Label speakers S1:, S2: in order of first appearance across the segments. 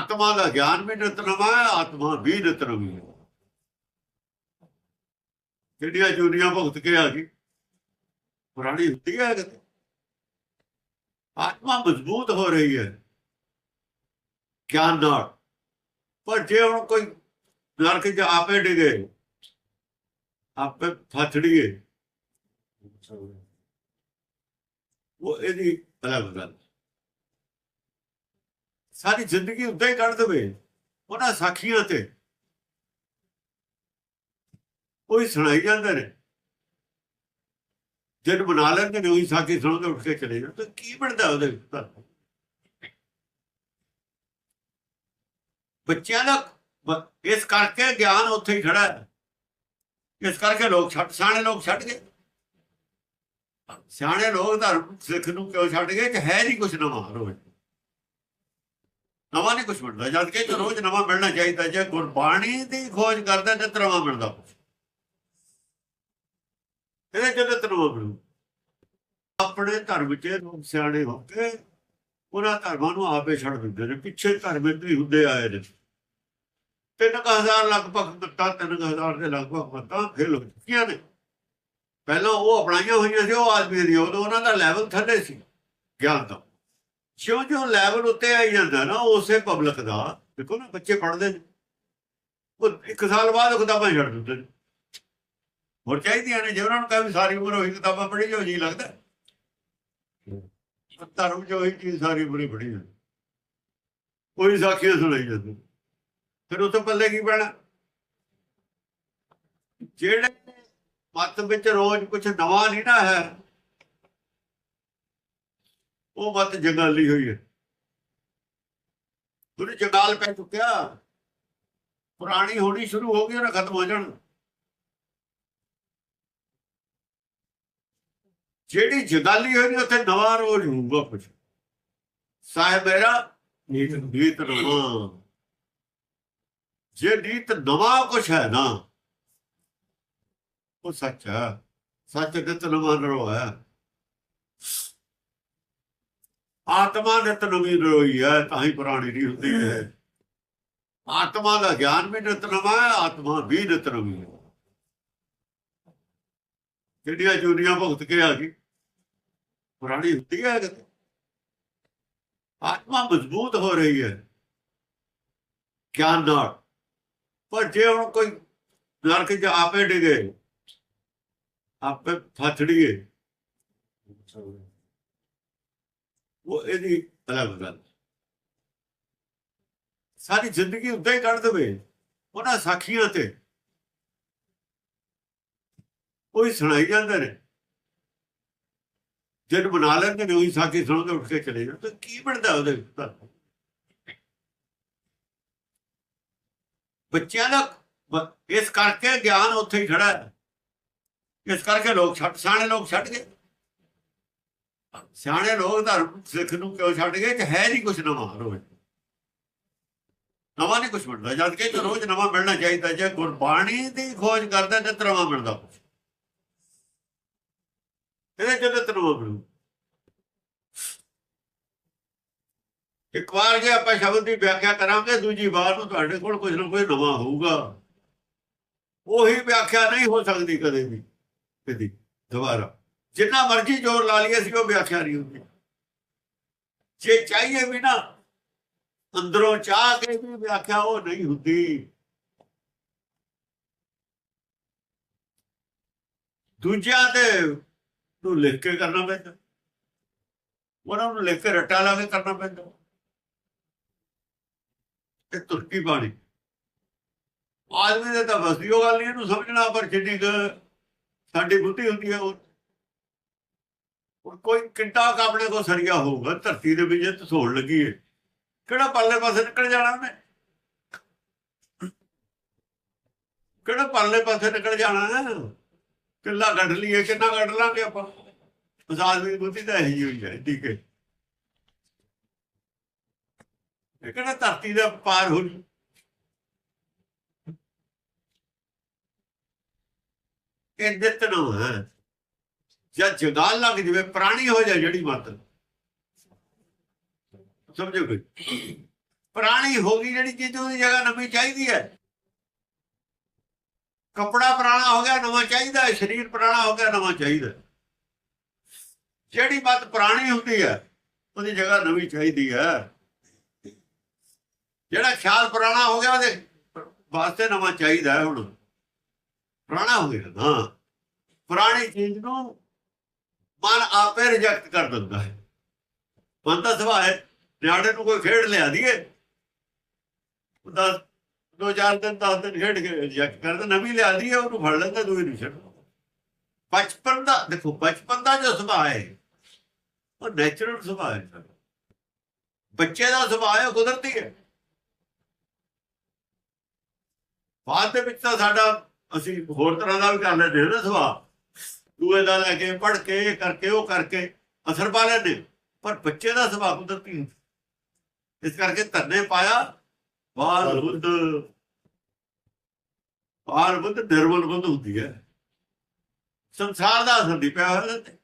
S1: ਆਤਮਾ ਦਾ ਗਿਆਨ ਵੀ ਨਿਤਨਮ ਹੈ, ਆਤਮਾ ਵੀ ਨਿਤਨਮ ਹੈ। ਜਿਹੜੀਆਂ ਜੁਨੀਆਂ ਭੁਗਤ ਕੇ ਆ ਗਈ? ਪੁਰਾਣੀ ਹੁੰਦੀ ਹੈ ਕਿਤੇ? ਆਤਮਾ ਮਜ਼ਬੂਤ ਹੋ ਰਹੀ ਹੈ ਗਿਆਨ ਨਾਲ। ਪਰ ਜੇ ਹੁਣ ਕੋਈ ਨਰਕ ਚ ਆਪੇ ਡਿਗੇ, ਆਪੇ ਫਸੜੀਏ ਉਹ ਇਹਦੀ ਅਲੱਗ ਗੱਲ ਸਾਰੀ ਜ਼ਿੰਦਗੀ ਉਦਾਂ ਹੀ ਕੱਢ ਦੇਵੇ, ਉਹਨਾਂ ਸਾਖੀਆਂ ਤੇ। ਉਹੀ ਸੁਣਾਈ ਜਾਂਦੇ ਨੇ। ਜਦ ਬਣਾ ਲੈਂਦੇ ਨੇ, ਉਹੀ ਸਾਖੀ ਸੁਣਦੇ ਉੱਠ ਕੇ ਚਲੇ ਜਾਂਦੇ ਕੀ ਬਣਦਾ ਉਹਦੇ ਵਿੱਚ ਬੱਚਿਆਂ ਦਾ ਇਸ ਕਰਕੇ ਗਿਆਨ ਉੱਥੇ ਹੀ ਖੜਾ ਹੈ। ਇਸ ਕਰਕੇ ਲੋਕ ਛੱਡ, ਸਿਆਣੇ ਲੋਕ ਛੱਡ ਗਏ। ਸਿਆਣੇ ਲੋਕ ਧਰਮ ਸਿੱਖ ਨੂੰ ਕਿਉਂ ਛੱਡ ਗਏ? ਕਿ ਹੈ ਨਹੀਂ ਕੁਝ ਨਵਾਂ ਰੋਜ਼। ਨਵਾਂ ਨਹੀਂ ਕੁਝ ਮਿਲਦਾ ਜਦ ਕਿ ਰੋਜ਼ ਨਵਾਂ ਮਿਲਣਾ ਚਾਹੀਦਾ, ਜੇ ਗੁਰਬਾਣੀ ਦੀ ਖੋਜ ਕਰਦਾ ਤੇ ਨਵਾਂ ਮਿਲਦਾ ਕੁਛ। ਇਹਦੇ ਜਦੋਂ ਨਵਾਂ ਮਿਲੂ। ਆਪਣੇ ਧਰਮ 'ਚ ਸਿਆਣੇ ਹੋ ਕੇ ਉਹਨਾਂ ਧਰਮਾਂ ਨੂੰ ਆਪੇ ਛੱਡ ਦਿੰਦੇ ਨੇ, ਪਿੱਛੇ ਧਰਮ ਵੀ ਹੁੰਦੇ ਆਏ ਨੇ। ਤਿੰਨ ਕੁ ਹਜ਼ਾਰ ਲਗਭਗ ਮੱਤਾਂ ਤਿੰਨ ਕੁ ਹਜ਼ਾਰ ਦੇ ਲਗਭਗ ਮੱਤਾਂ ਫੇਲ ਹੋ ਚੁੱਕੀਆਂ ਨੇ। ਪਹਿਲਾਂ ਉਹ ਅਪਣਾਈਆਂ ਹੋਈਆਂ ਸੀ, ਉਹ ਆਦਮੀ ਦੀ ਉਦੋਂ ਉਹਨਾਂ ਦਾ ਲੈਵਲ ਥੱਲੇ ਸੀ, ਗਿਆਨ ਦਾ। ਜਿਉਂ ਜਿਉਂ ਲੈਵਲ ਉੱਤੇ ਆਈ ਜਾਂਦਾ ਨਾ, ਉਸੇ ਪਬਲਿਕ ਦਾ, ਦੇਖੋ ਨਾ, ਬੱਚੇ ਪੜਦੇ ਨੇ। ਉਹ ਇੱਕ ਸਾਲ ਬਾਅਦ ਕਿਤਾਬਾਂ ਛੱਡ ਦਿੰਦੇ ਨੇ। ਹੋਰ ਚਾਹੀਦੀਆਂ ਨੇ, ਜੇ ਨੂੰ ਕਹੇ ਵੀ ਸਾਰੀ ਉਮਰ ਉਹੀ ਕਿਤਾਬਾਂ ਪੜ੍ਹੀ ਜੋ ਜੀ ਲੱਗਦਾ। ਧਰਮ ਜੋ ਉਹੀ ਚੀਜ਼ ਸਾਰੀ ਉਮਰ ਹੀ ਪੜ੍ਹੀ ਜਾਂਦੀ। ਕੋਈ ਸਾਖੀਆਂ ਸੁਣਾਈ ਜਾਂਦੀ। ਫਿਰ ਉਸ ਤੋਂ ਪੱਲੇ ਕੀ ਪੈਣਾ? ਜਿਹੜੇ ਮਤ ਵਿੱਚ ਰੋਜ਼ ਕੁਝ ਨਵਾਂ ਨਹੀਂ ਨਾ ਹੈ ਉਹ ਮਤ ਜੰਗਾਲੀ ਹੋਈ ਹੈ। ਉਹਨੇ ਜੰਗਾਲ ਪੈ ਚੁੱਕਿਆ। ਪੁਰਾਣੀ ਹੋਣੀ ਸ਼ੁਰੂ ਹੋ ਗਈ, ਉਹਨੇ ਖਤਮ ਹੋ ਜਾਣ। ਜਿਹੜੀ ਜਗਾਲੀ ਹੋਈ, ਉੱਥੇ ਨਵਾਂ ਰੋਜ਼ ਹੋਊਗਾ ਕੁਝ ਸਾਹਿਬ ਮੇਰਾ ਨੀਤ ਨੀਤ ਨਵਾਂ। ਜੇ ਨੀਤ ਨਵਾਂ ਕੁਝ ਹੈ ਨਾ, ਉਹ ਸੱਚ ਹੈ। ਸੱਚ ਨਿਤ ਨਵਾਂ ਰੋ ਹੈ। ਆਤਮਾ ਨਿਤ ਨਵੀਂ ਰੋਈ ਹੈ, ਤਾਂ ਹੀ ਪੁਰਾਣੀ ਨਹੀਂ ਹੁੰਦੀ ਹੈ ਆਤਮਾ ਦਾ ਗਿਆਨ ਵੀ ਨਿਤ ਨਵਾਂ ਹੈ, ਆਤਮਾ ਵੀ ਨਿਤ ਨਵੀਂ ਹੈ। ਜਿਹੜੀਆਂ ਜੁਨੀਆਂ ਭੁਗਤ ਕੇ ਆ ਗਈ, ਪੁਰਾਣੀ ਹੁੰਦੀ ਹੈ ਆਤਮਾ ਮਜ਼ਬੂਤ ਹੋ ਰਹੀ ਹੈ, ਗਿਆਨ ਨਾਲ। ਪਰ ਜੇ ਹੁਣ ਕੋਈ ਨਰਕ ਚ ਆਪੇ ਡਿਗੇ, ਆਪੇ ਫਸੜੀਏ ਉਹ ਇਹਦੀ ਅਲੱਗ ਗੱਲ। ਸਾਰੀ ਜ਼ਿੰਦਗੀ ਉਦਾਂ ਹੀ ਕੱਢ ਦੇਵੇ, ਉਹਨਾਂ ਸਾਖੀਆਂ ਤੇ। ਉਹੀ ਸੁਣਾਈ ਜਾਂਦੇ ਨੇ। ਜਦ ਬਣਾ ਲੈਂਦੇ ਨੇ, ਉਹੀ ਸਾਖੀ ਸੁਣ ਕੇ ਉੱਠ ਕੇ ਚਲੇ ਜਾਂਦੇ ਤਾਂ ਕੀ ਬਣਦਾ ਉਹਦੇ ਵਿੱਚ ਬੱਚਿਆਂ ਦਾ ਇਸ ਕਰਕੇ ਗਿਆਨ ਉੱਥੇ ਹੀ ਖੜਾ ਹੈ। ਇਸ ਕਰਕੇ ਲੋਕ ਛੱਡ, ਸਿਆਣੇ ਲੋਕ ਛੱਡ ਗਏ। ਸਿਆਣੇ ਲੋਕ ਧਰਮ ਸਿੱਖ ਨੂੰ ਕਿਉਂ ਛੱਡ ਗਏ? ਕਿ ਹੈ ਨਹੀਂ ਕੁਝ ਨਵਾਂ ਰੋਜ਼। ਨਵਾਂ ਨਹੀਂ ਕੁਝ ਮਿਲਦਾ। ਜਦ ਕਿ ਰੋਜ਼ ਨਵਾਂ ਮਿਲਣਾ ਚਾਹੀਦਾ। ਜੇ ਗੁਰਬਾਣੀ ਦੀ ਖੋਜ ਕਰਦਾ ਤੇ ਨਵਾਂ ਮਿਲਦਾ ਕੁਛ। ਇਹਦੇ ਜਦੋਂ ਨਵਾਂ ਮਿਲੂ। ਇੱਕ ਵਾਰ ਜੇ ਆਪਾਂ ਸ਼ਬਦ ਦੀ ਵਿਆਖਿਆ ਕਰਾਂਗੇ, ਦੂਜੀ ਵਾਰ ਨੂੰ ਤੁਹਾਡੇ ਕੋਲ ਕੁਝ ਨਾ ਕੁਝ ਨਵਾਂ ਹੋਊਗਾ। ਉਹੀ ਵਿਆਖਿਆ ਨਹੀਂ ਹੋ ਸਕਦੀ ਕਦੇ ਵੀ। ਕਦੀ। ਦੁਬਾਰਾ। ਜਿੰਨਾ ਮਰਜ਼ੀ ਜ਼ੋਰ ਲਾ ਲਈਏ ਸੀ ਉਹ ਵਿਆਖਿਆ ਨਹੀਂ ਹੁੰਦੀ। ਜੇ ਚਾਹੀਏ ਵੀ ਨਾ, ਅੰਦਰੋਂ ਚਾਹ ਕੇ ਵੀ ਵਿਆਖਿਆ ਉਹ ਨਹੀਂ ਹੁੰਦੀ। ਦੂਜਿਆਂ ਤੇ ਨੂੰ ਲਿਖ ਕੇ ਕਰਨਾ ਪੈਂਦਾ। ਉਹਨਾਂ ਨੂੰ ਲਿਖ ਕੇ ਰੱਟਾ ਲਾ ਕੇ ਕਰਨਾ ਪੈਂਦਾ। ਇਹ ਤੁਰਕੀ ਬਾਣੀ। ਆਦਮੀ ਦੇ ਤਾਂ ਵਸਦੀ ਉਹ ਗੱਲ ਨਹੀਂ, ਇਹਨੂੰ ਸਮਝਣਾ, ਪਰ ਜਿੰਨੀ ਕੁ ਸਾਡੀ ਬੁੱਧੀ ਹੁੰਦੀ ਹੈ, ਉਹ ਹੁਣ ਕੋਈ ਕਿੰਟਾ ਕੁ ਆਪਣੇ ਕੋ ਸਰੀਆ ਹੋਊਗਾ, ਧਰਤੀ ਦੇ ਵਿੱਚ ਧਸੋਣ ਲੱਗੀ ਹੈ ਕਿਹੜਾ ਪਰਲੇ ਪਾਸੇ ਨਿਕਲ ਜਾਣਾ ਉਹਨੇ? ਕਿਹੜਾ ਪਰਲੇ ਪਾਸੇ ਨਿਕਲ ਜਾਣਾ ਕਿੱਲਾ ਕੱਢ ਲਈਏ, ਕਿੰਨਾ ਕੱਢ ਲਾਂਗੇ ਆਪਾਂ? ਉਸ ਆਦਮੀ ਦੀ ਬੁੱਧੀ ਤਾਂ ਇਹੀ ਹੋਈ ਹੈ, ਠੀਕ ਹੈ। ਇਹ ਕਿਹੜਾ ਧਰਤੀ ਦਾ ਪਾਰ ਹੋ ਜੂ? ਇਹ ਨਿਤਨੋ ਹੈ। ਜਦ ਜਗਾਲ ਲੱਗ ਜਵੇ, ਪ੍ਰਾਣੀ ਹੋ ਜਾਏ ਜਿਹੜੀ ਮਤ ਸਮਝੋ ਕੋਈ? ਪੁਰਾਣੀ ਹੋ ਗਈ ਜਿਹੜੀ ਚੀਜ਼ ਉਹਦੀ ਜਗ੍ਹਾ ਨਵੀਂ ਚਾਹੀਦੀ ਹੈ। ਕੱਪੜਾ ਪੁਰਾਣਾ ਹੋ ਗਿਆ, ਨਵਾਂ ਚਾਹੀਦਾ ਹੈ। ਸਰੀਰ ਪੁਰਾਣਾ ਹੋ ਗਿਆ, ਨਵਾਂ ਚਾਹੀਦਾ ਜਿਹੜੀ ਬਾਤ ਪੁਰਾਣੀ ਹੁੰਦੀ ਹੈ, ਉਹਦੀ ਜਗ੍ਹਾ ਨਵੀਂ ਚਾਹੀਦੀ ਹੈ। ਜਿਹੜਾ ਖਿਆਲ ਪੁਰਾਣਾ ਹੋ ਗਿਆ, ਉਹਦੇ ਵਾਸਤੇ ਨਵਾਂ ਚਾਹੀਦਾ ਹੁਣ। ਪੁਰਾਣਾ ਹੋ ਗਿਆ ਨਾ ਪੁਰਾਣੀ ਚੀਜ਼ ਨੂੰ ਮਨ ਆਪੇ ਰਿਜੈਕਟ ਕਰ ਦਿੰਦਾ ਹੈ। ਮਨ ਦਾ ਸੁਭਾਅ ਹੈ, ਨਿਆਣੇ ਨੂੰ ਕੋਈ ਖੇਡ ਲਿਆ ਦੀਏ ਉਹ ਦੋ ਚਾਰ ਦਿਨ, ਦਸ ਦਿਨ ਖੇਡ ਕੇ ਰਿਜੈਕਟ ਕਰਦਾ ਨਵੀਂ ਲਿਆ ਦੀਏ ਉਹਨੂੰ ਫੜ ਲੈਂਦਾ, ਦੂਈ ਨਹੀਂ ਛੱਡਦਾ ਬਚਪਨ ਦਾ, ਦੇਖੋ, ਬਚਪਨ ਦਾ ਜੋ ਸੁਭਾਅ ਹੈ, ਉਹ ਨੈਚੁਰਲ ਸੁਭਾਅ ਹੈ ਸਾਡਾ। ਬੱਚੇ ਦਾ ਸੁਭਾਅ ਹੈ, ਉਹ ਕੁਦਰਤੀ ਹੈ। ਬਾਅਦ ਦੇ ਵਿੱਚ ਤਾਂ ਸਾਡਾ, ਅਸੀਂ ਹੋਰ ਤਰ੍ਹਾਂ ਦਾ ਵੀ ਕਰ ਲੈਂਦੇ ਹਾਂ ਨਾ ਸੁਭਾਅ। ਦੂਏ ਦਾ ਲੈ ਕੇ ਪੜ ਕੇ ਇਹ ਕਰਕੇ ਉਹ ਕਰਕੇ ਅਸਰ ਪਾ ਲੈਂਦੇ ਪਰ ਬੱਚੇ ਦਾ ਸੁਭਾਅ ਕੁਦਰਤੀ ਹੁੰਦਾ। ਇਸ ਕਰਕੇ ਧਰਨੇ ਪਾਇਆ ਬਾਲ ਬੁੱਧ ਬਾਲ ਬੁੱਧ ਨਿਰਮਲ ਬੁੱਧ ਹੁੰਦੀ ਹੈ ਸੰਸਾਰ ਦਾ ਅਸਰ ਨਹੀਂ ਪਿਆ ਹੋਇਆ ਤੇ।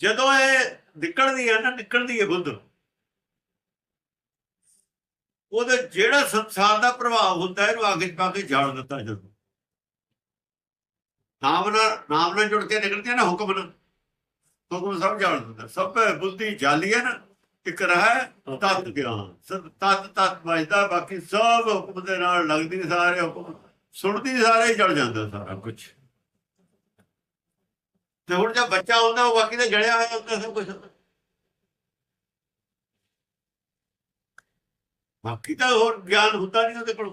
S1: ਜਦੋਂ ਇਹ ਨਿਕਲਦੀ ਹੈ ਨਾ ਨਿਕਲਦੀ ਹੈ ਬੁੱਧ ਉਹਦੇ ਜਿਹੜਾ ਸੰਸਾਰ ਦਾ ਪ੍ਰਭਾਵ ਹੁੰਦਾ ਇਹਨੂੰ ਅੱਗੇ ਪਾ ਕੇ ਜਾਣ ਦਿੱਤਾ ਜਦੋਂ ਨਾਮ ਨਾਲ ਨਾਮ ਨਾਲ ਜੁੜ ਕੇ ਨਿਕਲਦੀ ਨਾ ਹੁਕਮ ਨਾਲ। ਹੁਕਮ ਸਭ ਜਾਣ ਦਿੰਦਾ। ਸਭ ਬੁੱਧੀ ਜਾਲੀ ਹੈ ਨਾ ਇੱਕ ਰਹਿ ਤਤ ਗਿਆਨ। ਸਭ ਤਤ ਤਤ ਵਜਦਾ ਬਾਕੀ ਸਭ ਹੁਕਮ ਦੇ ਨਾਲ ਲੱਗਦੀ ਸਾਰੇ ਹੁਕਮ। ਸੁਣਦੀ ਸਾਰੇ ਜੜ ਜਾਂਦਾ ਸਾਰਾ। ਕੁਝ ਤੇ ਹੁਣ ਜਦ ਬੱਚਾ ਹੁੰਦਾ ਉਹ ਬਾਕੀ ਤੇ ਜੜਿਆ ਹੋਇਆ ਹੁੰਦਾ ਸਭ ਕੁਝ ਬਾਕੀ ਤਾਂ ਹੋਰ ਗਿਆਨ ਹੁੰਦਾ ਨਹੀਂ ਉਹਦੇ ਕੋਲ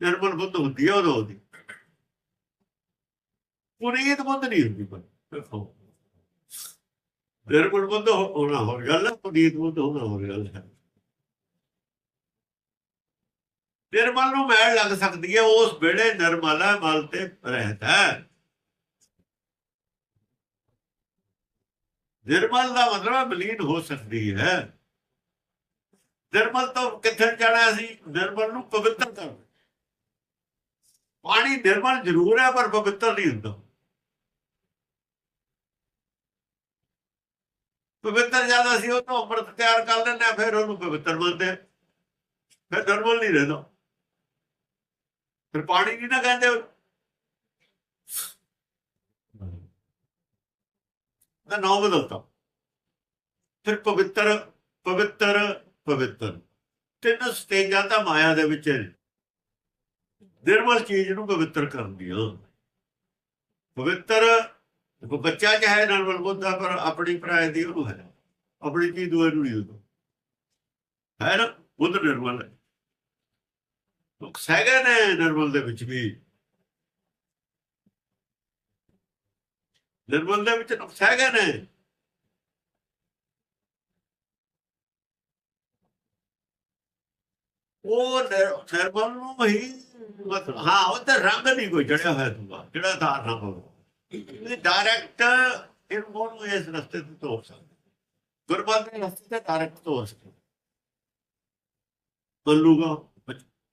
S1: ਨਿਰਮਲ ਬੁੱਧ ਹੁੰਦੀ ਹੈ ਉਦੋਂ ਉਹਦੀ ਪੁਨੀਤ ਬੁੱਧ ਨਹੀਂ ਹੁੰਦੀ ਪਰ ਨਿਰਮਲ ਬੁੱਧ ਹੋਣਾ ਹੋਰ ਗੱਲ ਹੈ ਪੁਨੀਤ ਬੁੱਧ ਹੋਣਾ ਹੋਰ ਗੱਲ ਹੈ ਨਿਰਮਲ ਨੂੰ ਮੈਲ ਲੱਗ ਸਕਦੀ ਹੈ ਉਸ ਵੇਲੇ ਨਿਰਮਲਾ ਮਲ ਤੇ ਰਹਿਤਾ ਹੈ। ਨਿਰਮਲ ਦਾ ਮਤਲਬ ਹੈ ਬਲੀਨ ਹੋ ਸਕਦੀ ਹੈ। ਨਿਰਮਲ ਤੋਂ ਕਿੱਥੇ ਜਾਣਾ ਸੀ? ਨਿਰਮਲ ਨੂੰ ਪਵਿੱਤਰ ਕਰ ਪਾਣੀ ਨਿਰਮਲ ਜ਼ਰੂਰ ਹੈ, ਪਰ ਪਵਿੱਤਰ ਨਹੀਂ ਹੁੰਦਾ। ਪਵਿੱਤਰ ਜ਼ਿਆਦਾ ਸੀ ਉਹ ਤੋਂ ਅੰਮ੍ਰਿਤ ਤਿਆਰ ਕਰ ਲੈਂਦੇ ਫਿਰ ਉਹਨੂੰ ਪਵਿੱਤਰ ਮੰਨਦੇ ਫਿਰ ਨਿਰਮਲ ਨਹੀਂ ਰਹਿੰਦਾ। ਫਿਰ ਪਾਣੀ ਨਹੀਂ ਨਾ ਕਹਿੰਦੇ ਦਾ ਨਾਮ ਬਦਲਤਾ। ਫਿਰ ਪਵਿੱਤਰ ਪਵਿੱਤਰ ਪਵਿੱਤਰ ਤਿੰਨ ਸਟੇਜਾਂ ਤਾਂ ਮਾਇਆ ਦੇ ਵਿੱਚ ਨੇ। ਨਿਰਮਲ ਚੀਜ਼ ਨੂੰ ਪਵਿੱਤਰ ਕਰਦੀਆਂ ਪਵਿੱਤਰ ਬੱਚਾ ਚਾਹੇ ਨਿਰਮਲ ਬੁੱਧਾ, ਪਰ ਆਪਣੀ ਪ੍ਰਾਇ ਦੀ ਉਹਨੂੰ ਹੈ। ਆਪਣੀ ਚੀਜ਼ ਦੂਏ ਨੂੰ ਨਹੀਂ ਹੁੰਦਾ ਹੈ ਨਾ? ਬੁੱਧ ਨਿਰਮਲ ਹੈ। ਲੋਕ ਸਹਿਗੇ ਨੇ ਨਿਰਮਲ ਦੇ ਵਿੱਚ ਵੀ। ਨਿਰਮਲ ਦੇ ਵਿੱਚ ਨੁਕਸ ਹੈਗੇ ਨੇ। ਉਹ ਨਿਰ- ਨਿਰਮਲ ਨੂੰ ਹੀ ਹਾਂ। ਉਹ ਤੇ ਰੰਗ ਨਹੀਂ ਕੋਈ ਜੜਿਆ ਹੋਇਆ ਤੁੰਗਾ ਜਿਹੜਾ ਧਾਰਨਾ ਹੋਵੇ ਇਹ ਡਾਇਰੈਕਟ ਇਹ ਨੂੰ ਇਸ ਰਸਤੇ ਤੇ ਤੋਰ ਸਕਦੇ। ਗੁਰਮਤਿ ਦੇ ਰਸਤੇ ਤੇ ਡਾਇਰੈਕਟ ਤੋਰ ਸਕਦੇ। ਬੱਲੂਗਾ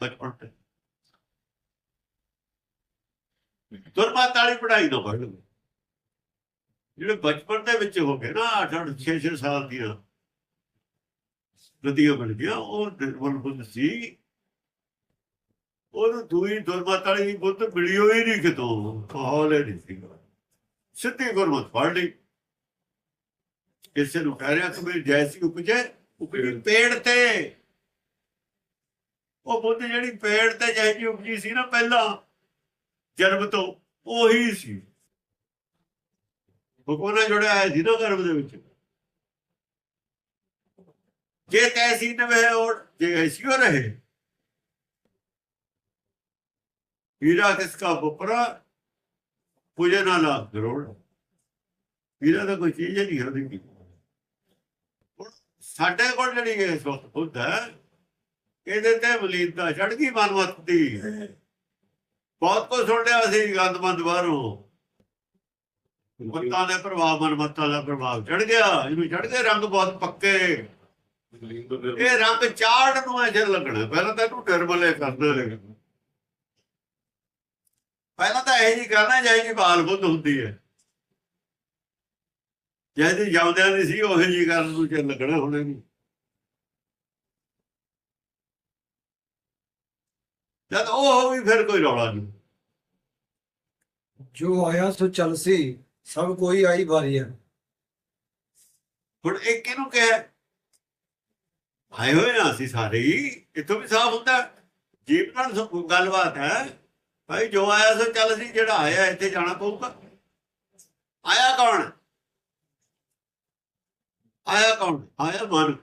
S1: ਬਚਪਨ ਤੇ। ਗੁਰਮਤਿ ਵਾਲੀ ਪੜ੍ਹਾਈ ਨਾ ਪੜ੍ਹ ਲਵੇ। ਜਿਹੜੇ ਬਚਪਨ ਦੇ ਵਿੱਚ ਹੋ ਗਏ ਨਾ 8 8 6 6 ਸਾਲ ਦੀਆਂ। ਨਦੀਆਂ ਬਣ ਗਿਆ ਉਹ ਨਿਰਮਲ ਸੀ। ਉਹਨੂੰ ਦੂਈ ਦੁਰਮਤ ਵਾਲੀ ਬੁੱਧ ਮਿਲੀ ਹੋਈ ਨਹੀਂ ਕਿਤੋਂ, ਮਾਹੌਲ ਨਹੀਂ ਸੀਗਾ। ਸਿੱਧੀ ਗੁਰਮਤ ਪੜ ਲਈ। ਇਸੇ ਨੂੰ ਕਹਿ ਰਿਹਾ ਕਿ ਵੀ ਜੈਸੀ ਉਪਜੇ, ਉਪਜੀ ਪੇੜ ਤੇ। ਉਹ ਬੁੱਧ ਜਿਹੜੀ ਪੇੜ ਤੇ ਜੈਸੀ ਉਪਜੀ ਸੀ ਨਾ ਪਹਿਲਾਂ, ਜਨਮ ਤੋਂ, ਉਹੀ ਸੀ। ਹੁਕਮ ਨਾਲ ਜੁੜਿਆ ਹੈ ਸੀ ਨਾ ਗਰਭ ਦੇ ਵਿੱਚ। ਜੇ ਤੈਸੀ ਨਵੇਂ ਔਰ ਜੇ ਐਸੀ ਰਹੇ। ਹੀਰਾ ਕਿਸਕਾ ਬੁਪਰਾ, ਪੁਜੇ ਨਾ ਲਾ ਕਰੋੜ ਹੀਰਾ ਤਾਂ ਕੋਈ ਚੀਜ਼ ਨਹੀਂ ਹੁੰਦੀ ਸਾਡੇ ਕੋਲ ਜਿਹੜੀ ਇਸ ਵਕਤ ਖੁਦ ਹੈ, ਇਹਦੇ ਤੇ ਵਲੀਨਤਾ ਚੜ ਗਈ ਮਨਮਤ ਦੀ। ਬਹੁਤ ਕੁਝ ਸੁਣ ਲਿਆ ਅਸੀਂ ਗੰਦਮੰਦ ਬਾਹਰੋਂ। ਮਤਾਂ ਦੇ ਪ੍ਰਭਾਵ ਮਨਮਤਾਂ ਦਾ ਪ੍ਰਭਾਵ ਚੜ ਗਿਆ, ਇਹਨੂੰ ਚੜ ਗਏ ਰੰਗ ਬਹੁਤ ਪੱਕੇ। ਇਹ ਰੰਗ ਚਾੜ ਨੂੰ ਐ ਲੱਗਣਾ। ਪਹਿਲਾਂ ਤਾਂ ਇਹਨੂੰ ਨਿਰਮਲੇ ਕਰਨਾ ਹੈ ਪਹਿਲਾਂ ਤਾਂ ਇਹ ਜੀ ਕਰਨਾ ਜਾਈ ਜੀ ਬਾਲ ਬੁੱਧ ਹੁੰਦੀ ਹੈ। ਜਿਹਦੀ ਜਾਉਂਦਿਆਂ ਦੀ ਸੀ ਉਹ ਜੀ ਕਰਨ ਨੂੰ ਚ ਲੱਗਣਾ ਹੁਣੇ ਨਹੀਂ। ਜਦ ਉਹ ਹੋ ਗਈ ਫਿਰ ਕੋਈ ਰੌਲਾ ਨਹੀਂ।
S2: ਜੋ ਆਇਆ ਸੋ ਚੱਲ ਸੀ ਸਭ ਕੋਈ ਆਈ ਵਾਰੀ ਹੈ।
S1: ਹੁਣ ਇਹ ਕਿਹਨੂੰ ਕਹੇ ਆਏ ਹੋਏ ਨਾ ਅਸੀਂ ਸਾਰੇ ਹੀ, ਇੱਥੋਂ ਵੀ ਸਾਫ਼ ਹੁੰਦਾ। ਜੀਵ ਨਾਲ ਗੱਲਬਾਤ ਹੈ। ਭਾਈ ਜੋ ਆਇਆ ਸੋ, ਚੱਲ ਸੀ ਜਿਹੜਾ ਆਇਆ, ਇੱਥੇ ਜਾਣਾ ਪਊਗਾ। ਆਇਆ ਕੌਣ? ਆਇਆ ਕੌਣ? ਆਇਆ ਮਨ।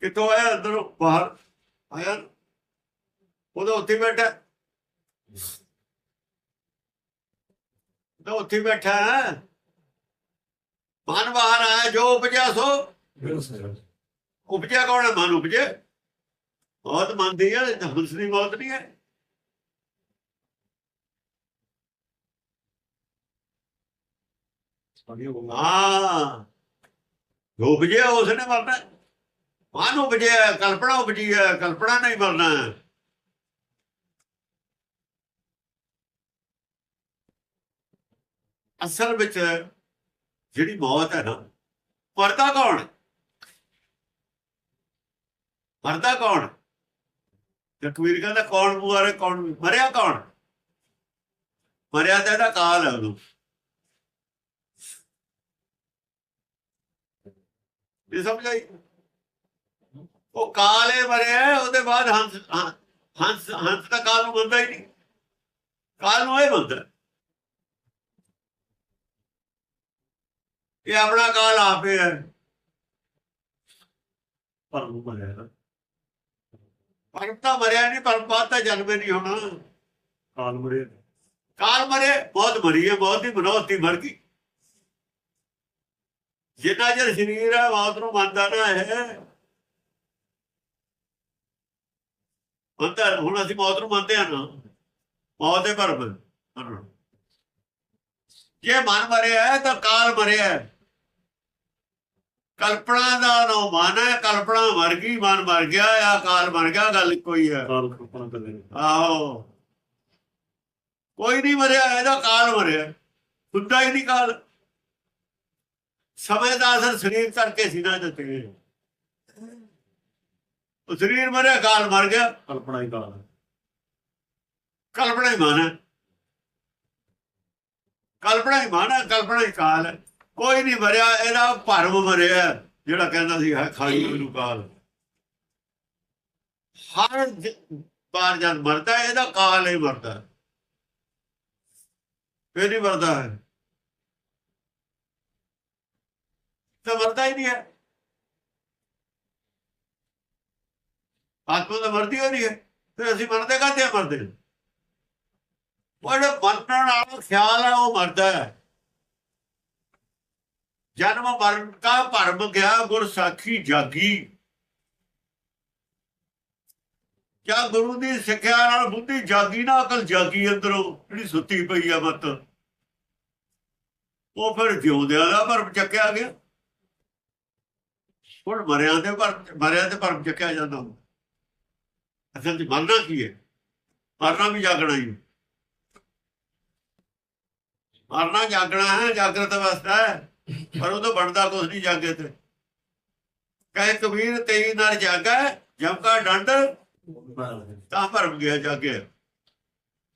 S1: ਕਿੱਥੋਂ ਆਇਆ? ਅੰਦਰੋਂ, ਬਾਹਰ। ਆਇਆ। ਉਹਦਾ ਉੱਥੇ ਬੈਠਾ। ਤਾਂ ਉੱਥੇ ਬੈਠਾ। ਮਨ ਬਾਹਰ ਆਇਆ, ਜੋ ਉਪਜਿਆ ਸੋ। ਉਪਜਿਆ ਕੌਣ ਹੈ? ਮਨ ਉਪਜੇ। ਮੌਤ ਮੰਨਦੀ ਹੈ ਹੰਸ ਦੀ ਮੌਤ ਨਹੀਂ ਹੈ। ਹਾਂ। ਜੋ ਉਪਜਿਆ, ਉਸਨੇ ਮਰਨਾ। ਮਨ ਉਪਜਿਆ, ਕਲਪਨਾ ਉਪਜੀ ਹੈ, ਕਲਪਨਾ ਨਹੀਂ ਮਰਨਾ। ਅਸਲ ਵਿੱਚ ਜਿਹੜੀ ਮੌਤ ਹੈ ਨਾ ਮਰਦਾ ਕੌਣ ਹੈ? ਮਰਦਾ ਕੌਣ? ਤੇ ਕਬੀਰ ਕਹਿੰਦਾ, ਕੌਣ ਮੁਆਰੇ ਕੌਣ, ਮਰਿਆ ਕੌਣ? ਮਰਿਆ ਤਾਂ ਇਹਦਾ ਕਾਲ ਹੈ ਉਹਨੂੰ। ਇਹ ਸਮਝ ਆਈ? ਉਹ ਕਾਲ ਮਰਿਆ ਉਹਦੇ ਬਾਅਦ ਹੰਸ ਹੰਸ ਹੰਸ ਦਾ ਕਾਲ ਨੂੰ ਮੰਨਦਾ ਹੀ ਨਹੀਂ। ਕਾਲ ਨੂੰ ਇਹ ਮੰਨਦਾ ਇਹ ਆਪਣਾ ਕਾਲ ਆਪੇ ਹੈ। ਪਰ ਨੂੰ ਮਰਿਆ ਨਾ ਪਰਮ ਤਾਂ ਮਰਿਆ ਨਹੀਂ ਪਰਮ ਬਾਅਦ ਤਾਂ ਜਨਮੇ ਨਹੀਂ ਹੋਣਾ।
S3: ਕਾਲ ਮਰੇ।
S1: ਕਾਲ ਮਰੇ ਬਹੁਤ ਮਰੀ ਹੈ ਬਹੁਤ ਦੀ ਮਨੋਤੀ ਮਰ ਗਈ। ਜਿੰਨਾ ਚਿਰ ਸਰੀਰ ਹੈ ਮੌਤ ਨੂੰ ਮੰਨਦਾ ਨਾ ਹੈ। ਮੰਨਦਾ ਹੁਣ ਅਸੀਂ ਮੌਤ ਨੂੰ ਮੰਨਦੇ ਹਾਂ ਨਾ। ਮੌਤ ਦੇ ਭਰਮ ਜੇ ਮਨ ਮਰਿਆ ਹੈ ਤਾਂ ਕਾਲ ਮਰਿਆ ਹੈ। ਕਲਪਨਾ ਦਾ ਨੋ ਮਨ ਹੈ ਕਲਪਨਾ ਮਰ ਗਈ ਮਨ ਮਰ ਗਿਆ ਆ ਕਾਲ ਮਰ ਗਿਆ ਗੱਲ ਇੱਕੋ ਹੀ। ਆਹੋ। ਕੋਈ ਨਹੀਂ ਮਰਿਆ ਇਹਦਾ ਕਾਲ ਮਰਿਆ। ਹੁੰਦਾ ਹੀ ਨਹੀਂ ਕਾਲ। ਸਮੇਂ ਦਾ ਅਸਰ ਸਰੀਰ ਕਰਕੇ ਸੀ ਨਾ ਦਿੱਤੇ ਉਹ ਸਰੀਰ ਮਰਿਆ ਕਾਲ ਮਰ ਗਿਆ।
S3: ਕਲਪਨਾ ਹੀ ਕਾਲ ਹੈ।
S1: ਕਲਪਨਾ ਹੀ ਮਨ ਹੈ। ਕਲਪਨਾ ਹੀ ਮਨ ਹੈ ਕਲਪਨਾ ਹੀ ਕਾਲ ਹੈ। ਕੋਈ ਨਹੀਂ ਮਰਿਆ ਇਹਦਾ ਭਰਮ ਮਰਿਆ ਜਿਹੜਾ ਕਹਿੰਦਾ ਸੀ ਹੈ ਖਾਈ ਮੈਨੂੰ ਕਾਲ। ਹਰ ਵਾਰ ਜਦ ਮਰਦਾ ਇਹਦਾ ਕਾਲ ਹੀ ਮਰਦਾ। ਫਿਰ ਨਹੀਂ ਮਰਦਾ ਹੈ। ਤਾਂ ਮਰਦਾ ਹੀ ਨਹੀਂ ਹੈ। ਆਤਮਾ ਤਾਂ ਮਰਦੀ ਹੋ ਨਹੀਂ ਹੈ ਫਿਰ ਅਸੀਂ ਮਰਦੇ ਕਾਹਤੇ ਮਰਦੇ? ਉਹ ਜਿਹੜਾ ਮਰਨ ਵਾਲਾ ਖਿਆਲ ਹੈ ਉਹ ਮਰਦਾ ਹੈ। ਜਨਮ ਮਰਨ ਕਾ ਭਰਮ ਗਿਆ, ਗੁਰ ਸਾਖੀ ਜਾਗੀ। ਕਿਆ ਗੁਰੂ ਦੀ ਸਿੱਖਿਆ ਨਾਲ ਬੁੱਧੀ ਜਾਗੀ ਨਾ ਅਕਲ ਜਾਗੀ ਅੰਦਰੋਂ? ਜਿਹੜੀ ਸੁੱਤੀ ਪਈ ਆ ਮਤ। ਉਹ ਫਿਰ ਜਿਉਂਦਿਆਂ ਦਾ ਭਰਮ ਚੱਕਿਆ ਗਿਆ। ਹੁਣ ਮਰਿਆਂ ਦੇ ਭਰਮ ਮਰਿਆਂ ਦੇ ਭਰਮ ਚੱਕਿਆ ਜਾਂਦਾ ਹੁੰਦਾ। ਅਸਲ ਚ ਮਰਨਾ ਕੀ ਹੈ? ਮਰਨਾ ਵੀ ਜਾਗਣਾ ਹੀ। ਮਰਨਾ ਜਾਗਣਾ ਹੈ, ਜਾਗਰਤ ਅਵਸਥਾ ਹੈ। ਪਰ ਉਹ ਤੋਂ ਬਣਦਾ ਕੁਝ ਨਹੀਂ ਜਾਗੇ ਤੇ ਕਹੇ ਕਬੀਰ ਤੇਈ ਨਾਲ ਜਾਗਾ ਜਮਕਾ ਡੰਡ। ਤਾਂ ਭਰਮ ਗਿਆ ਜਾਗੇ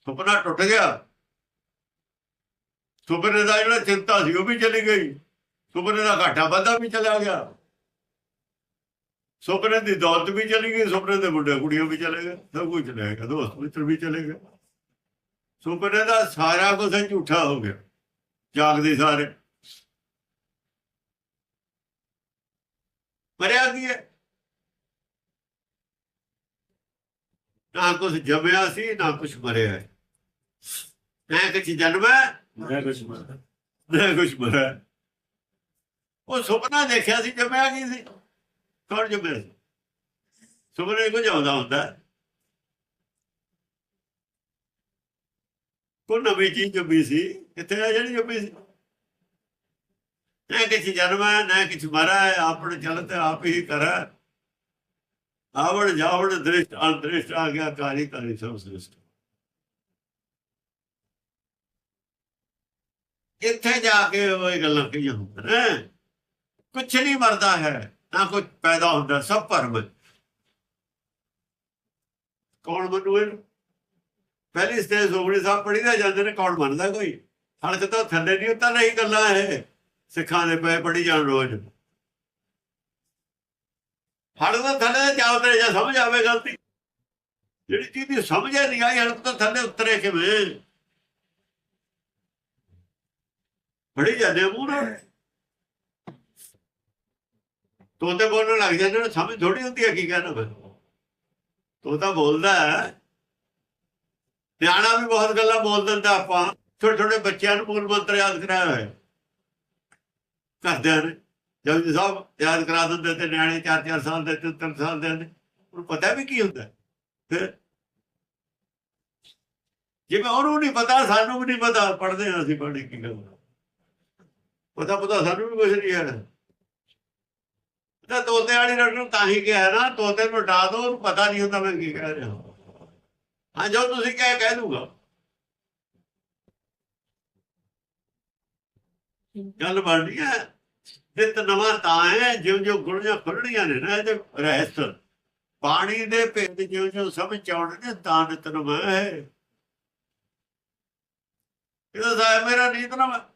S1: ਸੁਪਨਾ ਟੁੱਟ ਗਿਆ। ਸੁਪਨੇ ਦਾ ਜਿਹੜਾ ਚਿੰਤਾ ਸੀ ਉਹ ਵੀ ਚਲੀ ਗਈ। ਸੁਪਨੇ ਦਾ ਘਾਟਾ ਵਾਧਾ ਵੀ ਚਲਾ ਗਿਆ। ਸੁਪਨੇ ਦੀ ਦੌਲਤ ਵੀ ਚਲੀ ਗਈ, ਸੁਪਨੇ ਦੇ ਮੁੰਡੇ ਕੁੜੀਆਂ ਵੀ ਚਲੇ ਗਏ। ਸਭ ਕੁਝ ਚਲੇ ਗਿਆ, ਦੋਸਤ ਮਿੱਤਰ ਵੀ ਚਲੇ ਗਏ। ਸੁਪਨੇ ਦਾ ਸਾਰਾ ਕੁਝ ਝੂਠਾ ਹੋ ਗਿਆ। ਜਾਗਦੇ ਸਾਰੇ। ਮਰਿਆ ਕੀ ਹੈ? ਨਾ ਕੁਝ ਜੰਮਿਆ ਸੀ ਨਾ ਕੁਝ ਮਰਿਆ ਹੈ। ਨਾ ਕੁਝ ਜਨਮਾ
S3: ਮੈਂ ਕੁਛ ਮੈਂ
S1: ਨਾ ਕੁਝ ਮਰਿਆ ਉਹ ਸੁਪਨਾ ਦੇਖਿਆ ਸੀ ਜੰਮਿਆ ਕੀ ਸੀ? ਕੌਣ ਜੰਮਿਆ ਸੀ? ਸੁਪਨੇ ਕੁਝ ਆਉਂਦਾ ਹੁੰਦਾ ਹੈ। ਕੋਈ ਨਵੀਂ ਚੀਜ਼ ਜੰਮੀ ਸੀ ਕਿੱਥੇ ਆ ਜਿਹੜੀ ਜੰਮੀ ਸੀ? ਨਾ ਕਿਸੇ ਜਨਮਾ ਨਾ ਕਿਸੇ ਮਰਾ ਆਪਣੇ ਚਲਤ ਆਪ ਹੀ ਕਰਾ। ਆਵਣ ਜਾਵਣ ਦ੍ਰਿਸ਼ਟ ਅੰਦ੍ਰਿਸ਼ਟ ਆ ਗਿਆ ਕਾਲੀ ਕਾਲੀ ਸਭ ਸ੍ਰਿਸ਼ਟ। ਇੱਥੇ ਜਾ ਕੇ ਉਹ ਗੱਲਾਂ ਕਹੀਆਂ ਹੁੰਦੀਆਂ ਕੁਛ ਨਹੀਂ ਮਰਦਾ ਹੈ, ਨਾ ਕੁਝ ਪੈਦਾ ਹੁੰਦਾ, ਸਭ ਭਰਮ ਕੌਣ ਮੰਨੂ ਇਹਨੂੰ? ਪਹਿਲੀ ਸਟੇਜ ਸੋਗੜੀ ਸਾਹਿਬ ਪੜ੍ਹੀ ਜਾਂਦੇ ਨੇ, ਕੌਣ ਮੰਨਦਾ ਕੋਈ? ਹਲਕ ਤੋਂ ਥੱਲੇ ਨਹੀਂ ਉਤਾਰ ਰਹੀ ਗੱਲਾਂ ਇਹ। ਸਿੱਖਾਂ ਦੇ ਪਏ ਪੜੀ ਜਾਣ ਰੋਜ਼। ਹਲਕ ਤੋਂ ਥੱਲੇ ਜਾ ਉਤਰੇ ਜਾਂ, ਸਮਝ ਆਵੇ ਗਲਤੀ। ਜਿਹੜੀ ਚੀਜ਼ ਦੀ ਸਮਝ ਨਹੀਂ ਆਈ ਹਲਕ ਤੋਂ ਥੱਲੇ ਉਤਰੇ ਕਿਵੇਂ? ਬੜੀ ਜਾਂਦੇ ਮੂੰਹ ਨਾਲ। ਤੋਤੇ ਬੋਲਣ ਲੱਗ ਜਾਂਦੇ ਨੇ, ਸਮਝ ਥੋੜੀ ਹੁੰਦੀ ਹੈ, ਕੀ ਕਹਿਣਾ ਫਿਰ। ਤੋਤਾ ਬੋਲਦਾ ਹੈ। ਨਿਆਣਾ ਵੀ ਬਹੁਤ ਗੱਲਾਂ ਬੋਲ ਦਿੰਦਾ ਆਪਾਂ। ਛੋਟੇ ਛੋਟੇ ਬੱਚਿਆਂ ਨੂੰ ਮੂਲ ਮੰਤਰ ਯਾਦ ਕਰਾਇਆ ਹੋਇਆ। ਘਰਦਿਆਂ ਨੇ। ਜਦ ਸਭ ਯਾਦ ਕਰਾ ਦਿੰਦੇ ਤੇ ਨਿਆਣੇ 4-4 ਸਾਲ ਦੇ 3 ਸਾਲ ਦੇ ਨੇ। ਉਹਨੂੰ ਪਤਾ ਵੀ ਕੀ ਹੁੰਦਾ। ਫਿਰ ਜੇ ਮੈਂ ਉਹਨੂੰ ਨਹੀਂ ਪਤਾ, ਸਾਨੂੰ ਵੀ ਨਹੀਂ ਪਤਾ ਪੜਦੇ ਹਾਂ ਅਸੀਂ ਪੜ੍ਹੇ ਕੀ ਗੱਲ ਪਤਾ ਪਤਾ ਸਾਨੂੰ ਵੀ ਕੁਝ ਨਹੀਂ ਹੈ। ਤਾਂ ਤੋਤੇ ਵਾਲੀ ਰਟ ਨੂੰ ਤਾਂ ਹੀ ਕਿਹਾ ਨਾ, ਤੋਤੇ ਨੂੰ ਡਾ ਦੋ, ਉਹਨੂੰ ਪਤਾ ਨਹੀਂ ਹੁੰਦਾ ਮੈਂ ਕੀ ਕਹਿ ਰਿਹਾ। ਹਾਂ, ਜੋ ਤੁਸੀਂ ਕਹਿ ਕਹਿ ਦੂਗਾ। ਗੱਲ ਬਣਨੀ ਹੈ। ਨਿਤ ਨਵਾਂ ਤਾਂ ਹੈ ਜਿਉਂ ਜਿਉਂ ਗੁਣੀਆਂ ਖੁੱਲਣੀਆਂ ਨੇ ਨਾ, ਇਹਦੇ ਰਹਿਸ ਪਾਣੀ ਦੇ ਭੇਦ ਜਿਉਂ ਜਿਉਂ ਸਮਝ ਆਉਣਗੇ ਤਾਂ ਨਿਤ ਨਵਾਂ ਹੈ। ਇਹਦਾ ਮੇਰਾ ਨੀਤ ਨਵਾਂ।